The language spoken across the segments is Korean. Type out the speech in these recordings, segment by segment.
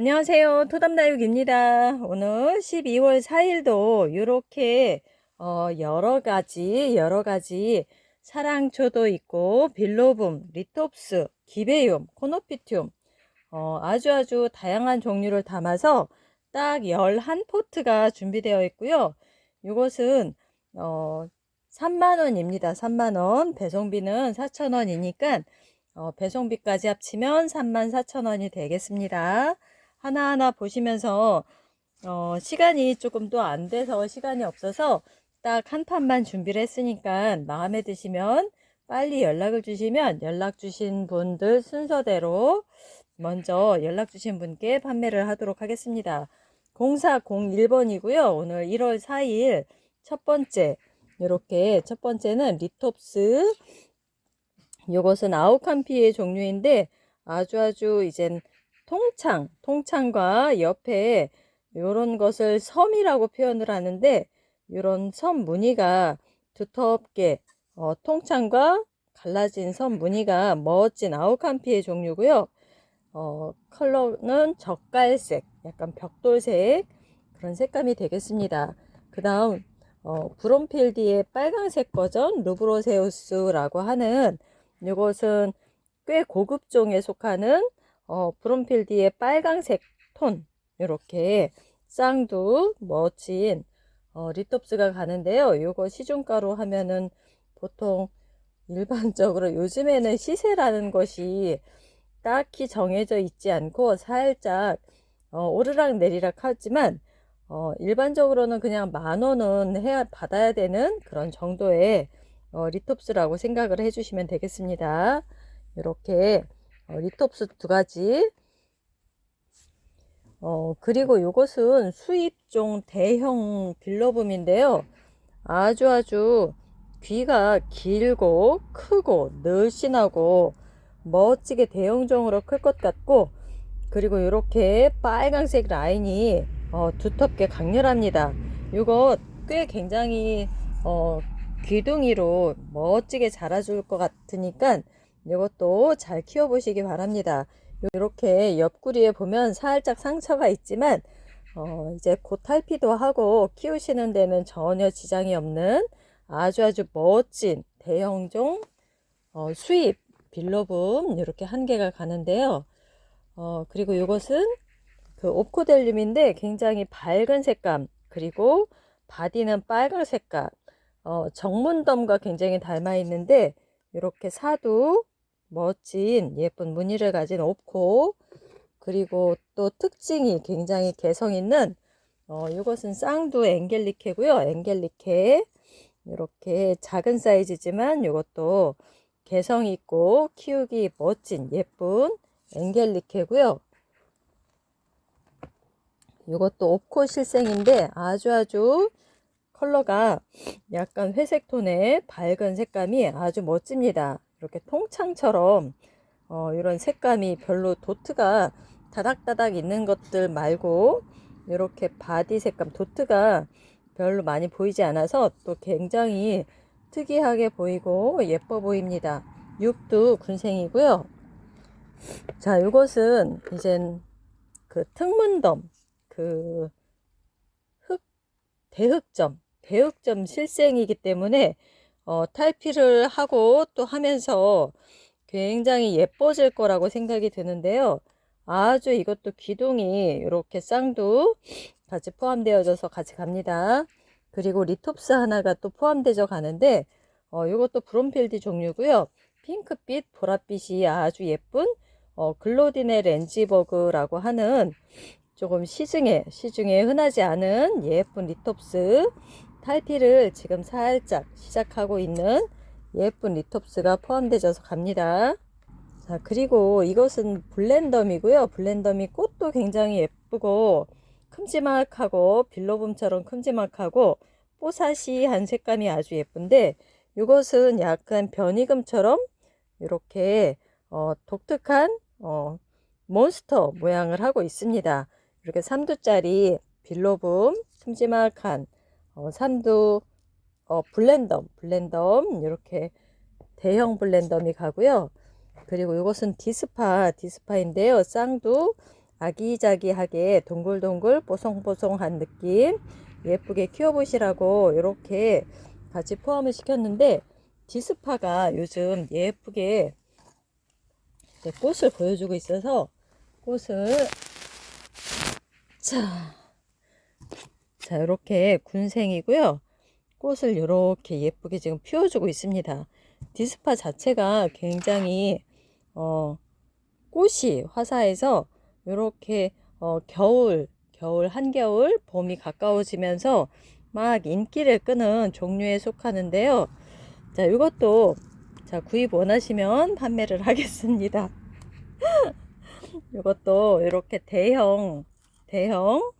안녕하세요. 토담다육입니다. 오늘 12월 4일도 이렇게 어, 여러 가지 여러 가지 사랑초도 있고 빌로붐, 리톱스, 기베움, 코노피튬 어, 아주 아주 다양한 종류를 담아서 딱 11포트가 준비되어 있고요. 이것은 어, 3만원입니다. 3만원. 배송비는 4천원이니까 어, 배송비까지 합치면 3만 4천원이 되겠습니다. 하나하나 보시면서 어, 시간이 조금 또 안 돼서 시간이 없어서 딱 한 판만 준비를 했으니까 마음에 드시면 빨리 연락을 주시면 연락 주신 분들 순서대로 먼저 연락 주신 분께 판매를 하도록 하겠습니다. 0401번이고요. 오늘 1월 4일 첫 번째 이렇게 첫 번째는 리톱스 요것은 아우캄피의 종류인데 아주 아주 이젠 통창, 통창과 옆에 이런 것을 섬이라고 표현을 하는데 이런 섬 무늬가 두텁게 어, 통창과 갈라진 섬 무늬가 멋진 아우캄피의 종류고요. 어, 컬러는 젓갈색, 약간 벽돌색 그런 색감이 되겠습니다. 그 다음 어, 브롬필디의 빨강색 버전 루브로세우스라고 하는 이것은 꽤 고급종에 속하는 어, 브롬필디의 빨강색 톤 이렇게 쌍두 멋진 어, 리톱스가 가는데요. 이거 시중가로 하면은 보통 일반적으로 요즘에는 시세라는 것이 딱히 정해져 있지 않고 살짝 어, 오르락 내리락 하지만 어, 일반적으로는 그냥 만 원은 해야 받아야 되는 그런 정도의 어, 리톱스라고 생각을 해주시면 되겠습니다. 이렇게 어, 리톱스 두 가지 어, 그리고 이것은 수입종 대형 빌러붐인데요. 아주 아주 귀가 길고 크고 늘씬하고 멋지게 대형종으로 클 것 같고 그리고 이렇게 빨강색 라인이 어, 두텁게 강렬합니다. 이거 꽤 굉장히 어, 귀둥이로 멋지게 자라줄 것 같으니까 이것도 잘 키워보시기 바랍니다. 이렇게 옆구리에 보면 살짝 상처가 있지만 어, 이제 곧 탈피도 하고 키우시는 데는 전혀 지장이 없는 아주 아주 멋진 대형종 어, 수입 빌로붐 이렇게 한 개가 가는데요. 어, 그리고 이것은 그 옵코델륨인데 굉장히 밝은 색감 그리고 바디는 빨간 색깔 어, 정문덤과 굉장히 닮아 있는데 이렇게 사두 멋진 예쁜 무늬를 가진 옵코 그리고 또 특징이 굉장히 개성 있는 어, 이것은 쌍두 앵겔리케고요 앵겔리케 이렇게 작은 사이즈지만 이것도 개성 있고 키우기 멋진 예쁜 앵겔리케고요 이것도 옵코 실생인데 아주 아주 컬러가 약간 회색 톤의 밝은 색감이 아주 멋집니다. 이렇게 통창처럼 어, 이런 색감이 별로 도트가 다닥다닥 있는 것들 말고 이렇게 바디 색감 도트가 별로 많이 보이지 않아서 또 굉장히 특이하게 보이고 예뻐 보입니다. 육두 군생이고요. 자, 이것은 이젠 그 특문덤, 그 흑, 대흑점, 대흑점 실생이기 때문에 어, 탈피를 하고 또 하면서 굉장히 예뻐질 거라고 생각이 드는데요. 아주 이것도 기둥이 이렇게 쌍두 같이 포함되어져서 같이 갑니다. 그리고 리톱스 하나가 또 포함되어 가는데 어, 이것도 브롬필드 종류고요. 핑크빛, 보랏빛이 아주 예쁜 어, 글로딘의 렌지버그라고 하는 조금 시중에 시중에 흔하지 않은 예쁜 리톱스 탈피를 지금 살짝 시작하고 있는 예쁜 리톱스가 포함되어서 갑니다. 자, 그리고 이것은 블렌덤이고요. 블렌덤이 꽃도 굉장히 예쁘고 큼지막하고 빌로붐처럼 큼지막하고 뽀사시한 색감이 아주 예쁜데 이것은 약간 변이금처럼 이렇게 어, 독특한 어, 몬스터 모양을 하고 있습니다. 이렇게 3두짜리 빌로붐 큼지막한 어, 삼두 어, 블렌덤, 블렌덤 이렇게 대형 블렌덤이 가고요. 그리고 이것은 디스파, 디스파인데요. 쌍두 아기자기하게 동글동글 뽀송뽀송한 느낌 예쁘게 키워보시라고 이렇게 같이 포함을 시켰는데 디스파가 요즘 예쁘게 꽃을 보여주고 있어서 꽃을 자, 자 이렇게 군생이고요. 꽃을 이렇게 예쁘게 지금 피워주고 있습니다. 디스파 자체가 굉장히 어, 꽃이 화사해서 이렇게 어, 겨울, 겨울, 한겨울, 봄이 가까워지면서 막 인기를 끄는 종류에 속하는데요. 자, 이것도 자, 구입 원하시면 판매를 하겠습니다. 이것도 이렇게 대형, 대형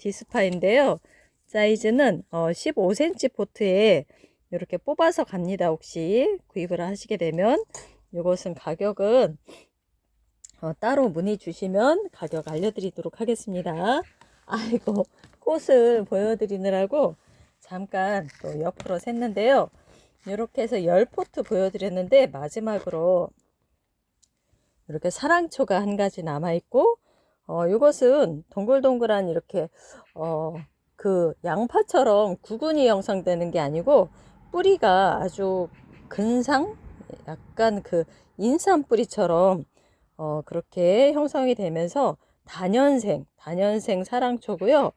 디스파인데요. 사이즈는 어, 15cm 포트에 이렇게 뽑아서 갑니다. 혹시 구입을 하시게 되면 이것은 가격은 어, 따로 문의 주시면 가격 알려드리도록 하겠습니다. 아이고 꽃을 보여드리느라고 잠깐 또 옆으로 샜는데요. 이렇게 해서 10포트 보여드렸는데 마지막으로 이렇게 사랑초가 한 가지 남아있고 어, 이것은 동글동글한 이렇게 어, 그 양파처럼 구근이 형성되는 게 아니고 뿌리가 아주 근상 약간 그 인삼 뿌리처럼 어, 그렇게 형성이 되면서 단연생 단연생 사랑초고요.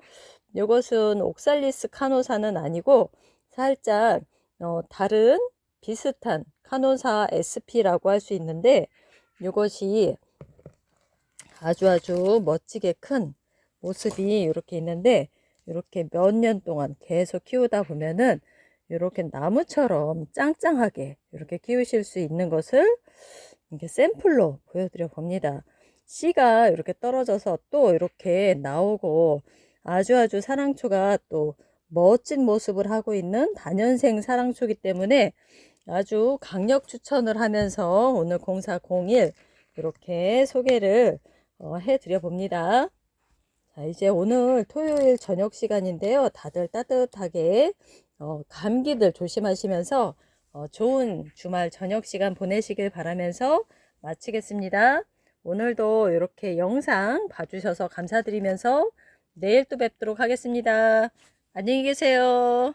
이것은 옥살리스 카노사는 아니고 살짝 어, 다른 비슷한 카노사 SP라고 할 수 있는데 이것이 아주 아주 멋지게 큰 모습이 이렇게 있는데 이렇게 몇 년 동안 계속 키우다 보면은 이렇게 나무처럼 짱짱하게 이렇게 키우실 수 있는 것을 이렇게 샘플로 보여드려 봅니다. 씨가 이렇게 떨어져서 또 이렇게 나오고 아주 아주 사랑초가 또 멋진 모습을 하고 있는 단연생 사랑초기 때문에 아주 강력 추천을 하면서 오늘 0401 이렇게 소개를 어, 해드려 봅니다. 자, 이제 오늘 토요일 저녁 시간인데요. 다들 따뜻하게 어, 감기들 조심하시면서 어, 좋은 주말 저녁 시간 보내시길 바라면서 마치겠습니다. 오늘도 이렇게 영상 봐주셔서 감사드리면서 내일 또 뵙도록 하겠습니다. 안녕히 계세요.